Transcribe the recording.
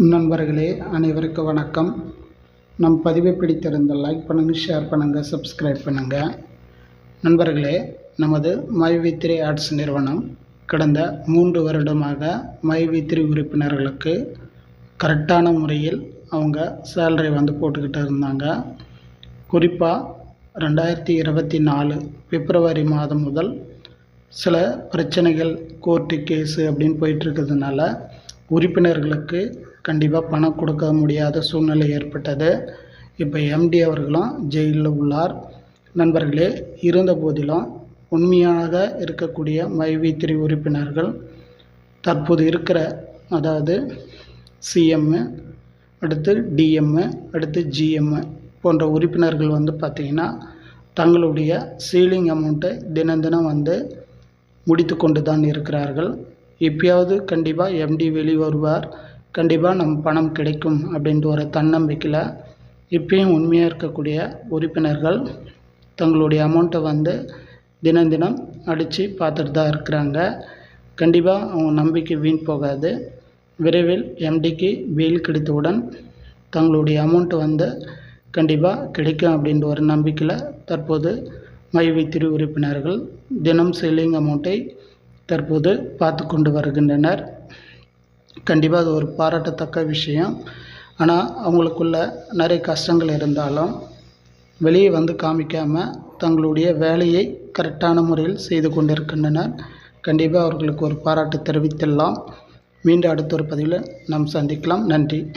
நண்பர்களே அனைவருக்கும் வணக்கம். நம் பதிவை பிடித்திருந்த லைக் பண்ணுங்கள் ஷேர் பண்ணுங்கள் சப்ஸ்கிரைப் பண்ணுங்கள் நண்பர்களே நமது மை த்ரீ ஆர்ட்ஸ் நிறுவனம் கடந்த மூன்று வருடமாக மைவி த்ரீ உறுப்பினர்களுக்கு கரெக்டான முறையில் அவங்க சேலரி வந்து போட்டுக்கிட்டு இருந்தாங்க. குறிப்பாக ரெண்டாயிரத்தி இருபத்தி நாலு பிப்ரவரி மாதம் முதல் சில பிரச்சனைகள் கோர்ட்டு கேஸு அப்படின்னு போயிட்டுருக்கிறதுனால உறுப்பினர்களுக்கு கண்டிப்பாக பணம் கொடுக்க முடியாத சூழ்நிலை ஏற்பட்டது. இப்போ எம்டி அவர்களும் ஜெயிலில் உள்ளார். நண்பர்களே இருந்த போதிலும் உண்மையாக இருக்கக்கூடிய மைவி திரி உறுப்பினர்கள் தற்போது இருக்கிற அதாவது சிஎம்மு அடுத்து டிஎம்மு அடுத்து ஜிஎம்மு போன்ற உறுப்பினர்கள் வந்து பார்த்திங்கன்னா தங்களுடைய சீலிங் அமௌண்ட்டை தினம் தினம் வந்து முடித்து கொண்டு தான் இருக்கிறார்கள். எப்பயாவது கண்டிப்பாக எம்டி வெளி வருவார் கண்டிப்பாக நம் பணம் கிடைக்கும் அப்படின்ற ஒரு தன்னம்பிக்கையில் இப்பயும் உண்மையாக இருக்கக்கூடிய உறுப்பினர்கள் தங்களுடைய அமௌண்ட்டை வந்து தினம் தினம் அடித்து பார்த்துட்டு தான் இருக்கிறாங்க. கண்டிப்பாக அவங்க நம்பிக்கை வீண் போகாது. விரைவில் எம்டிக்கு பெயில் கிடைத்தவுடன் தங்களுடைய அமௌண்ட்டு வந்து கண்டிப்பாக கிடைக்கும் அப்படின்ற ஒரு நம்பிக்கையில் தற்போது மைவி திரு உறுப்பினர்கள் தினம் செல்லிங் அமௌண்ட்டை தற்போது பார்த்து கொண்டு வருகின்றனர். கண்டிப்பாக அது ஒரு பாராட்டத்தக்க விஷயம். ஆனால் அவங்களுக்குள்ள நிறைய கஷ்டங்கள் இருந்தாலும் வெளியே வந்து காமிக்காமல் தங்களுடைய வேலையை கரெக்டான முறையில் செய்து கொண்டிருக்கின்றனர். கண்டிப்பாக அவர்களுக்கு ஒரு பாராட்டு தெரிவித்திடலாம். மீண்டும் அடுத்த ஒரு பதிவில் நாம் சந்திக்கலாம். நன்றி.